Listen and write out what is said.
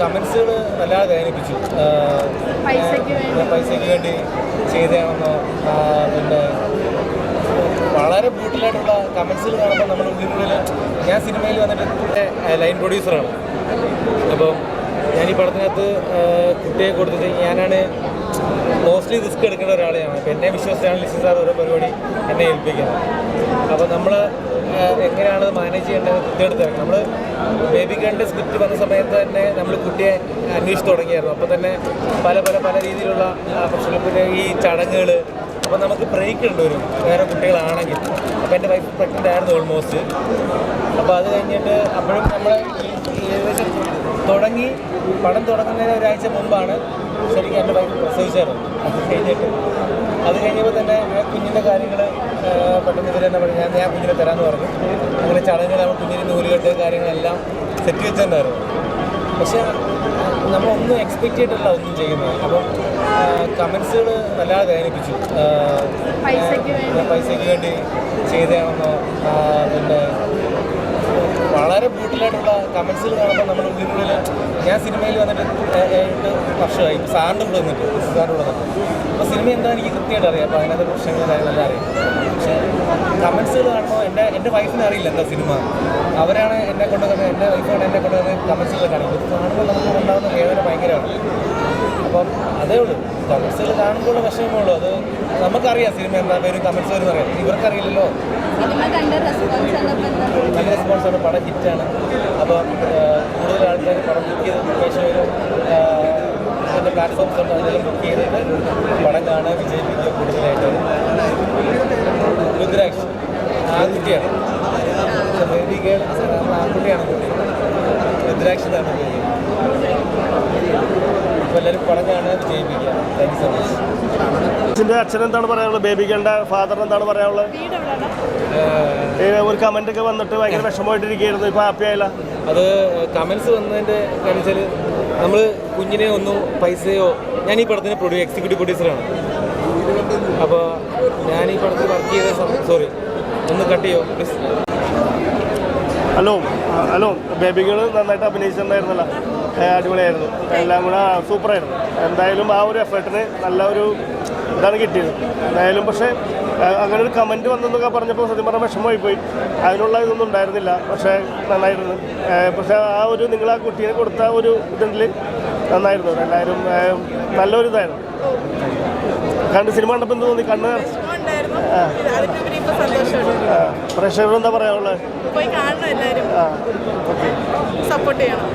കമൻസുകൾ വല്ലാതെ വേദനിപ്പിച്ചു പൈസയ്ക്ക് വേണ്ടി. ചെയ്തതാണെന്നോ പിന്നെ വളരെ ബ്യൂട്ടിലായിട്ടുള്ള കമൻസുകൾ കാണുമ്പോൾ നമ്മുടെ ഉള്ളിനുള്ളിൽ ഞാൻ സിനിമയിൽ വന്നിട്ട് ലൈൻ പ്രൊഡ്യൂസറാണ്. അപ്പം ഞാൻ ഈ പടത്തിനകത്ത് കുട്ടിയെ കൊടുത്തിട്ട് ഞാനാണ് മോസ്റ്റ്ലി റിസ്ക് എടുക്കേണ്ട ഒരാളെയാണ്. അപ്പം എന്നെ വിശ്വസിച്ചാണ് ലിസി സാർ ഓരോ പരിപാടി എന്നെ ഏൽപ്പിക്കുന്നത്. അപ്പോൾ നമ്മൾ എങ്ങനെയാണ് മാനേജ് ചെയ്യേണ്ടത് കൃത്യമായിട്ട് നമ്മൾ ബേബി ഗേളിന്റെ സ്ക്രിപ്റ്റ് വന്ന സമയത്ത് തന്നെ നമ്മൾ കുട്ടിയെ അന്വേഷിച്ച് തുടങ്ങിയായിരുന്നു. അപ്പോൾ തന്നെ പല പല പല രീതിയിലുള്ള പിന്നെ ഈ ചടങ്ങുകൾ അപ്പോൾ നമുക്ക് ബ്രേക്ക് ഉണ്ട് ഒരു വേറെ കുട്ടികളാണെങ്കിൽ. അപ്പോൾ എന്റെ വൈഫ് പ്രഗ്നന്റ് ആയിരുന്നു ഓൾമോസ്റ്റ് അപ്പോൾ അത് കഴിഞ്ഞിട്ട് അപ്പോഴും നമ്മൾ ഈ ഏകദേശം തുടങ്ങി പടം തുടങ്ങുന്നതിന് ഒരാഴ്ച മുമ്പാണ് ശരിക്കും എന്റെ വൈഫ് പ്രസവിച്ചായിരുന്നു അത് കഴിഞ്ഞിട്ട്. അത് കഴിഞ്ഞപ്പോൾ തന്നെ കുഞ്ഞിന്റെ കാര്യങ്ങൾ പെട്ടെന്ന് ഇതിൽ തന്നെ പറഞ്ഞു ഞാൻ ഞാൻ കുഞ്ഞിനെ തരാമെന്ന് പറഞ്ഞു. അങ്ങനെ ചടങ്ങുകൾ നമ്മൾ കുഞ്ഞിന് നൂലുകെട്ട് കാര്യങ്ങളെല്ലാം സെറ്റ് വെച്ചിട്ടുണ്ടായിരുന്നു. പക്ഷേ നമ്മളൊന്നും എക്സ്പെക്ട് ചെയ്തിട്ടല്ല ഒന്നും ചെയ്യുന്നത്. അപ്പം കമൻസുകൾ വല്ലാതെ വേദനിപ്പിച്ചു. പൈസയ്ക്ക് വേണ്ടി. ചെയ്തതാണെന്നോ പിന്നെ വളരെ ബ്യൂട്ടിലായിട്ടുള്ള കമൻസുകൾ കാണുമ്പോൾ നമ്മുടെ ഉള്ളിനുള്ളിൽ ഞാൻ സിനിമയിൽ വന്നിട്ട് എട്ട് വർഷമായി. സാറിന്റെ കൂടെ വന്നിട്ട് സാറിന്റെ കൂടെ വന്നിട്ട്. സിനിമ എന്താ എനിക്ക് കൃത്യമായിട്ട് അറിയാം. അപ്പോൾ അതിനകത്ത് പ്രശ്നങ്ങൾ കാര്യങ്ങളെല്ലാം അറിയാം. പക്ഷേ കമൻസുകൾ കാണുമ്പോൾ എന്റെ എന്റെ വൈഫിനെ അറിയില്ല എന്താ സിനിമ. അവരാണ് എന്നെ കൊണ്ടുവന്നത് എന്റെ വൈഫാണ് എന്നെ കൊണ്ടുവന്ന് കമൻസുകൾ കാണുന്നത്. ഇത് കാണുമ്പോൾ നമുക്ക് ഉണ്ടാകുന്ന വേദന ഭയങ്കരമാണ്. അപ്പം അതേ ഉള്ളൂ. കമൻസുകൾ കാണുമ്പോൾ വിഷമമുള്ളൂ അത് നമുക്കറിയാം സിനിമ എന്താ പേര് കമൻസ് എന്ന് അറിയാം ഇവർക്കറിയില്ലല്ലോ. കണ്ട നല്ല റെസ്പോൺസാണ് പടം ഹിറ്റാണ് അപ്പോൾ കൂടുതൽ ആൾക്കാർ പടം ബുക്ക് ചെയ്ത് ശേഷം ഒരു അതിന്റെ പ്ലാറ്റ്ഫോംസ് ഉണ്ട് അതിലെല്ലാം ബുക്ക് ചെയ്തിട്ട് പടം കാണുക വിജയിപ്പിക്കുക കൂടുതലായിട്ട്. രുദ്രാക്ഷ്. ആൺകുട്ടിയാണ്. ബേബി ഗേൾ ആൺകുട്ടിയാണ് കുട്ടി രുദ്രാക്ഷ് എന്നാണ് പേര് അപ്പോൾ എല്ലാവരും പടം കാണുക വിജയിപ്പിക്കുക. താങ്ക് യു സോ മച്ച് അച്ഛൻ എന്താണ് പറയാനുള്ളത്? ബേബികളുടെ ഫാദർ എന്താണ് പറയാനുള്ളത്? ഒരു കമന്റ് ഒക്കെ വന്നിട്ട് ഭയങ്കര വിഷമമായിട്ടിരിക്കുകയായിരുന്നു. ഇപ്പൊ ഹാപ്പി ആയില്ല. അത് കമന്റ്സ് വന്നതിന്റെ കാര്യം വെച്ചാൽ നമ്മൾ കുഞ്ഞിനെ ഒന്നും പൈസയോ ഞാൻ ഈ പടത്തിന് പ്രൊഡ്യൂ എക്സിക്യൂട്ടീവ് പ്രൊഡ്യൂസറാണ് അപ്പോൾ ഞാൻ ഈ പടത്തിൽ വർക്ക് ചെയ്ത സോറി ഒന്ന് കട്ട് ചെയ്യോ പ്ലീസ് ഹലോ ഹലോ ബേബികൾ നന്നായിട്ട് അഭിനയിച്ചിട്ടുണ്ടായിരുന്നല്ലോ. അടിപൊളിയായിരുന്നു. എല്ലാം കൂടെ സൂപ്പറായിരുന്നു. എന്തായാലും ആ ഒരു എഫേർട്ടിന് നല്ല ഒരു ഇതാണ് കിട്ടിയത്. എന്തായാലും പക്ഷേ അങ്ങനെ ഒരു കമന്റ് വന്നെന്നൊക്കെ പറഞ്ഞപ്പോൾ സത്യം പറഞ്ഞാൽ വിഷമമായി പോയി അതിനുള്ള ഇതൊന്നും ഉണ്ടായിരുന്നില്ല. പക്ഷേ നന്നായിരുന്നു. പക്ഷേ ആ ഒരു നിങ്ങൾ ആ കുട്ടിയെ കൊടുത്ത ഒരു ഇതിൽ നന്നായിരുന്നു. എല്ലാവരും നല്ലൊരു ഇതായിരുന്നു. കണ്ട് സിനിമ കണ്ടപ്പോൾ എന്ത് തോന്നി? കണ്ണ് പ്രേക്ഷകർ എന്താ പറയാനുള്ളത്? സപ്പോർട്ട് ചെയ്യണം.